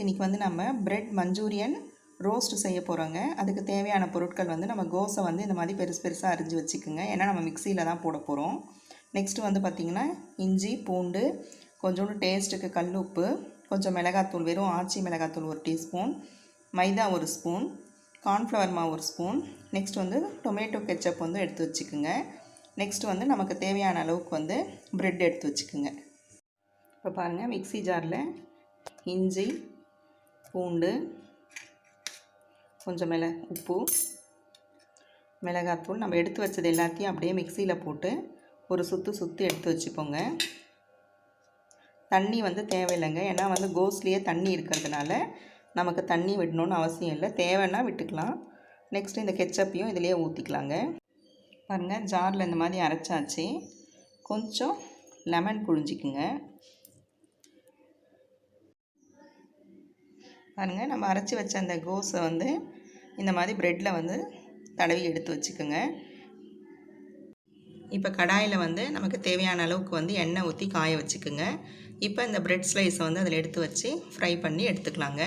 இன்றைக்கி வந்து நம்ம பிரெட் மஞ்சூரியன் ரோஸ்ட் செய்ய போகிறோங்க அதுக்கு தேவையான பொருட்கள் வந்து நம்ம கோஸை வந்து இந்த மாதிரி பெருசு பெருசாக அரிஞ்சு வச்சுக்கோங்க. ஏன்னா நம்ம மிக்சியில் தான் போட போகிறோம் நெக்ஸ்ட்டு வந்து பார்த்திங்கன்னா இஞ்சி பூண்டு கொஞ்சோண்டு டேஸ்ட்டுக்கு கல் உப்பு கொஞ்சம் மிளகாத்தூள் வெறும் ஆச்சி மிளகாத்தூள் ஒரு டீஸ்பூன் மைதா ஒரு ஸ்பூன் கார்ன்ஃப்ளவர் மாவு ஒரு ஸ்பூன். நெக்ஸ்ட் வந்து டொமேட்டோ கெச்சப் வந்து எடுத்து வச்சுக்கோங்க. நெக்ஸ்ட் வந்து நமக்கு தேவையான அளவுக்கு வந்து பிரெட் எடுத்து வச்சுக்கோங்க. இப்போ பாருங்கள் மிக்ஸி ஜாரில் இஞ்சி பூண்டு கொஞ்சம் மிள உப்பு மிளகாத்தூள் நம்ம எடுத்து வச்சது எல்லாத்தையும் அப்படியே மிக்சியில் போட்டு ஒரு சுற்று சுற்றி எடுத்து வச்சுக்கோங்க. தண்ணி வந்து தேவையில்லைங்க. ஏன்னா வந்து கோஸ்லேயே தண்ணி இருக்கிறதுனால நமக்கு தண்ணி விடணும்னு அவசியம் இல்லை. தேவைன்னா விட்டுக்கலாம். நெக்ஸ்ட்டு இந்த கெச்சப்பையும் இதிலேயே ஊற்றிக்கலாங்க பாருங்கள் ஜாரில் இந்த மாதிரி அரைச்சாச்சு. கொஞ்சம் லெமன் புழிஞ்சிக்குங்க. பாருங்கள் நம்ம அரைச்சி வச்ச அந்த கோஸை வந்து இந்த மாதிரி ப்ரெட்டில் வந்து தடவி எடுத்து வச்சுக்கோங்க. இப்போ கடாயில் வந்து நமக்கு தேவையான அளவுக்கு வந்து எண்ணெய் ஊற்றி காய வச்சுக்கோங்க. இப்போ இந்த ப்ரெட் ஸ்லைஸை வந்து அதில் எடுத்து வச்சு ஃப்ரை பண்ணி எடுத்துக்கலாங்க.